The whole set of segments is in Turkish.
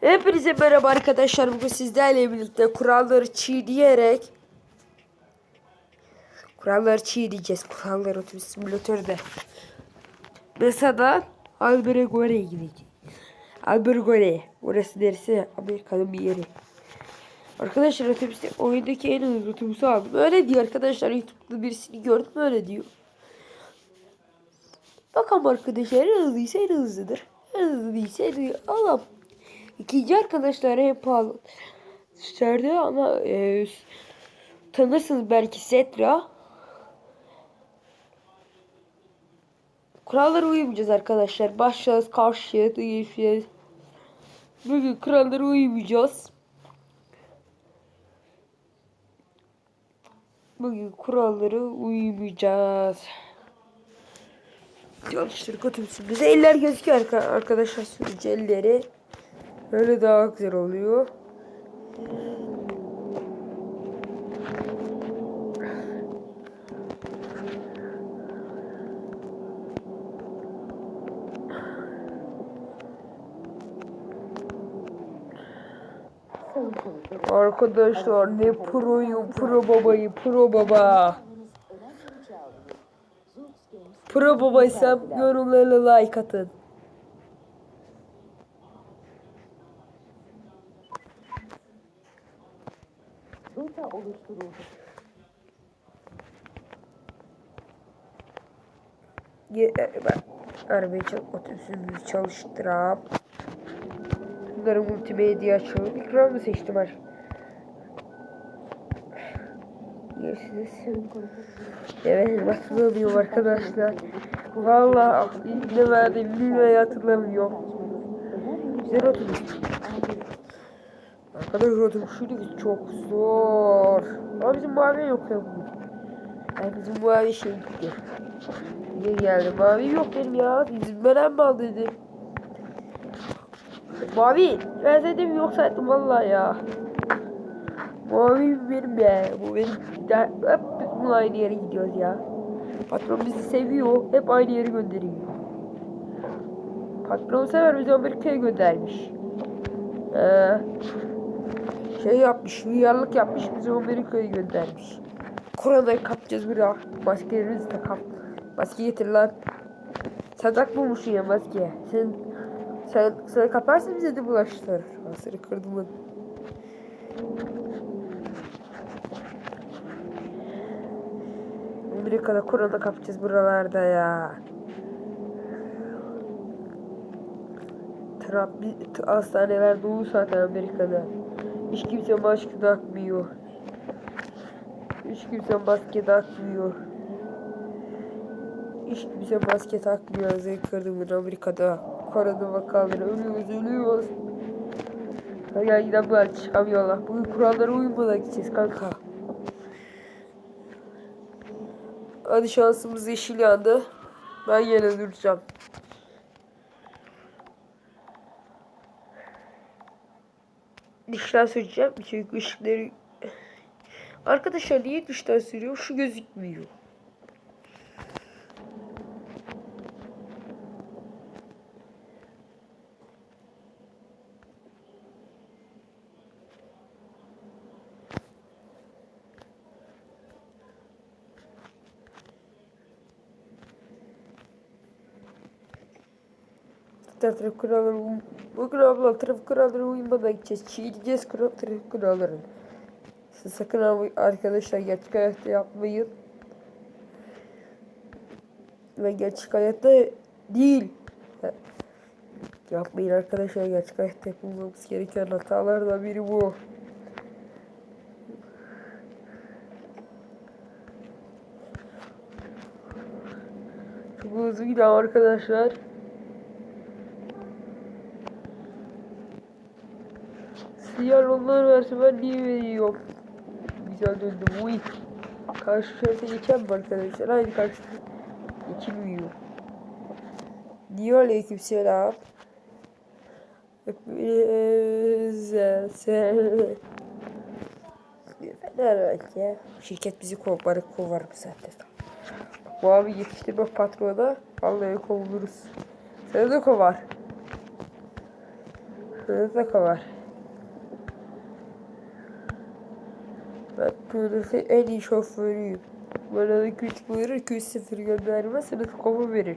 Hepinize merhaba arkadaşlar. Bugün sizlerle birlikte kuralları çiğneyerek kuralları çiğneyeceğiz. Kurallar otobüs simülatörde. Mesela Albergore'ye gideceğiz. Albergore. Orası neresi? Amerika'nın bir yeri. Arkadaşlar otobüste oyundaki en hızlı otobüsü aldım. Öyle diyor arkadaşlar. Youtube'da birisini gördüm öyle diyor. Bakalım arkadaşlar en hızlıysa en hızlıdır. En hızlı değilse en hızlı. Alam. İkinci arkadaşlar pahalı. Serdi ama e, tanırsınız belki Setra. Kurallara uymayacağız arkadaşlar. Başlayacağız karşıya duyuşacağız. Bugün kurallara uymayacağız. Bugün kurallara uymayacağız. Çalıştırdık otobüsümüze. Eller gözüküyor arka- arkadaşlar sürücü elleri. Böyle daha güzel oluyor. Arkadaşlar ne proyum pro babayı pro baba. Pro babaysam yorumlarına like atın. Rota oluşturuldu. E, Ben arabayı otobüsümüzü çalıştırap. Bunları multimedya açalım. İkramı seçtim var. Yersiniz. Evet hatırlamıyorum arkadaşlar. Valla ne verdim bilmeyi hatırlamıyorum. Güzel otobüs. Arkadaşlar otobüs çok zor. Ama bizim mavi yok ya bugün. Yani bizim mavi şey gitti. Niye geldi? Mavi yok benim ya. Bizim veren mi aldı dedi. Mavi. Ben dedim yok saydım valla ya. Mavi benim ya. Bu benim. Hep biz bununla aynı yere gidiyoruz ya. Patron bizi seviyor. Hep aynı yere gönderiyor. Patron sever bizi Amerika'ya göndermiş. Ee, şey yapmış, hıyarlık yapmış bizi Amerika'ya göndermiş. Koronayı kapacağız buraya. Maskelerimizi takalım. Maske getir lan. Sen takmamışsın ya maske. Sen sen sen kaparsın bize de bulaştır. Ben seni kırdım lan. Amerika'da korona kapacağız buralarda ya. Trump, bir- hastaneler dolu zaten Amerika'da. Hiç kimse maske takmıyor. Hiç kimse maske takmıyor. Hiç kimse maske takmıyor. Zevk Amerika'da. Korona vakaları ölüyoruz ölüyoruz. Giden böyle çıkamıyorlar. Bugün kurallara uymadan gideceğiz kanka. Hadi şansımız yeşil yandı. Ben yine duracağım. Dişler süreceğim çünkü ışıkları... Arkadaşlar niye dişler sürüyor? Şu gözükmüyor. Trafik kuralları Bugün abla trafik kuralları uymadan gideceğiz. Çiğneyeceğiz kural trafik kurallarını. Siz sakın ama arkadaşlar gerçek hayatta yapmayın. Ve gerçek hayatta değil. Ya- Yapmayın arkadaşlar gerçek hayatta yapılmamız gereken hatalardan biri bu. Çok hızlı gidiyor arkadaşlar. Siyah onlar versin ben niye veriyorum? Güzel döndüm. Uy. Karşı şerite geçen mi arkadaşlar? Haydi karşı geçilmiyor. Niye aleyküm selam? Hepinize selam. Fenerbahçe. Şirket bizi kovar, kovar bu saatte. Bu abi yetiştirme patrona vallahi kovuluruz. Seni de kovar. Kırızdaka var. Ben Kırızdaka en iyi şoförüyüm. Bana da güç buyurur 200-0 gönderme sınıf kovu verir.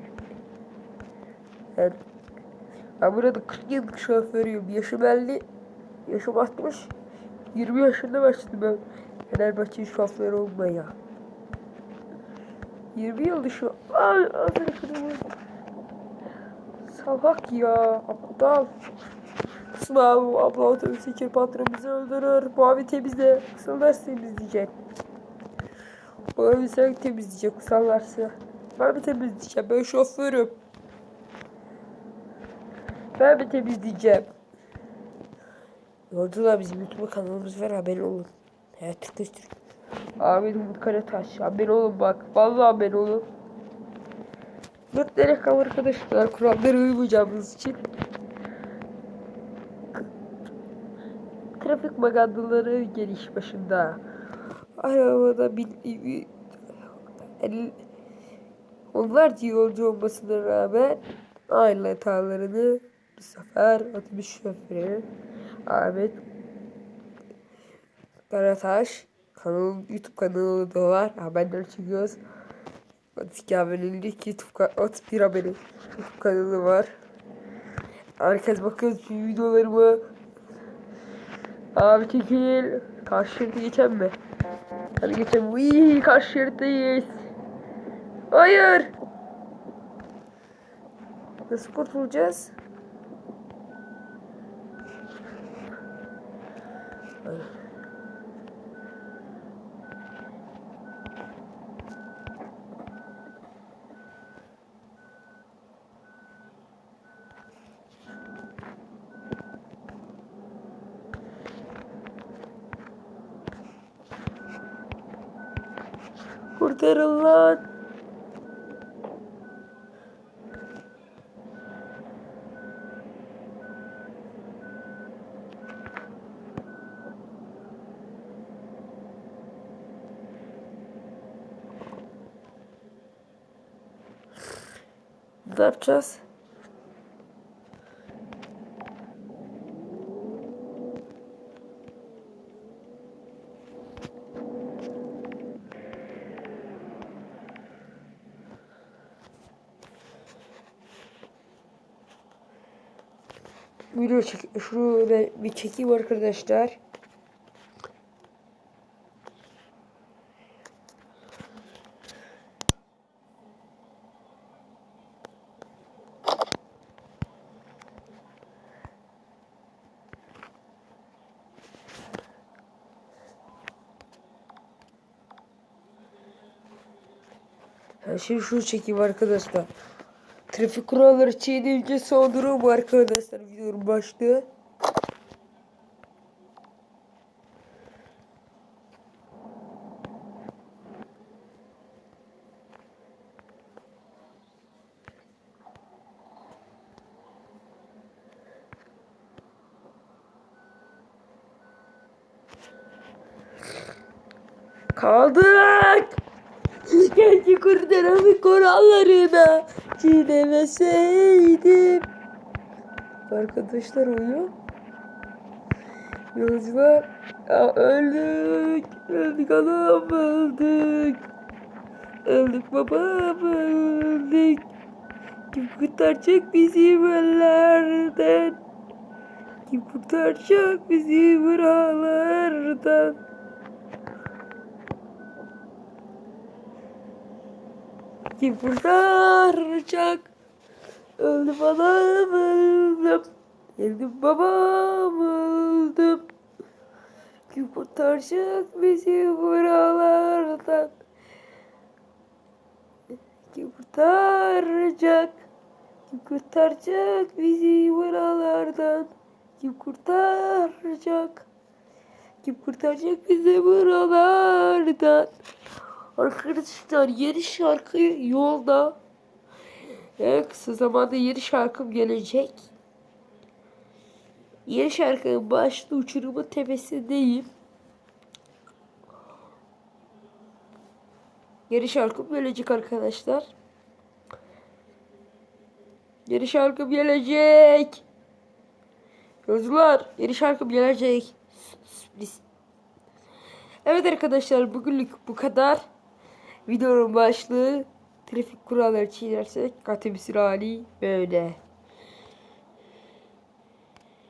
Yani ben burada 40 yıllık şoförüyüm. Yaşım 50, yaşım 60. 20 yaşında başladım ben Fenerbahçe şoförü olmaya. 20 yıldır şu... Ay ağzını kırmızı. Salak ya, aptal. Kısma abi, abla otobüs için patron bizi öldürür. Bu abi temizle. Kısallarsa temizleyecek. Bu abi sen temizleyecek, kısallarsa. Ben mi temizleyeceğim? Ben şoförüm. Ben mi temizleyeceğim? Yolcular bizim YouTube kanalımız var haberin olun. Evet Türk Türk. Ahmet Umut Karataş. Haberin olun bak. Vallahi haberin olun. Mutlaka kal arkadaşlar. Kurallara uymayacağımız için. Trafik magandaları geliş başında. Arabada bin- el- onlarca yolcu olmasına rağmen aynı hatalarını bu sefer otobüs şoförü Ahmet Karataş kanalın YouTube kanalı da var. Haberler çıkıyoruz. 32 abonelik YouTube ka- 31 abonelik YouTube kanalı var. Herkes bakıyor şu videolarıma. Abi çekil. Karşı şeridi geçen mi? Hadi geçelim. Uy, karşı şeritteyiz. Hayır. Nasıl kurtulacağız? Kurtarın lan. Ne yapacağız? Video çek şunu ben bir çekeyim arkadaşlar. Şimdi şunu çekeyim arkadaşlar. Trafik kuralları çiğneyince son durum arkadaşlar videonun başlığı. Kaldık. Kendi kurtaramı kurallarına çiğnemeseydim. Arkadaşlar uyuyor. Yolcular ya öldük. Öldük anam öldük. Öldük babam öldük. Kim kurtaracak bizi böylelerden? Kim kurtaracak bizi buralardan? Kim kurtaracak? Öldüm anam öldüm. Öldüm babam öldüm. Kim kurtaracak bizi buralardan? Kim kurtaracak? Kim kurtaracak bizi buralardan? Kim kurtaracak? Kim kurtaracak bizi buralardan? Arkadaşlar yeni şarkı yolda. En kısa zamanda yeni şarkım gelecek. Yeni şarkının başlı uçurumun tepesindeyim. Yeni şarkım gelecek arkadaşlar. Yeni şarkım gelecek. Yazılar. Yeni şarkım gelecek. Sürpriz. Evet arkadaşlar bugünlük bu kadar. Videonun başlığı trafik kuralları çiğnersek katim hali böyle.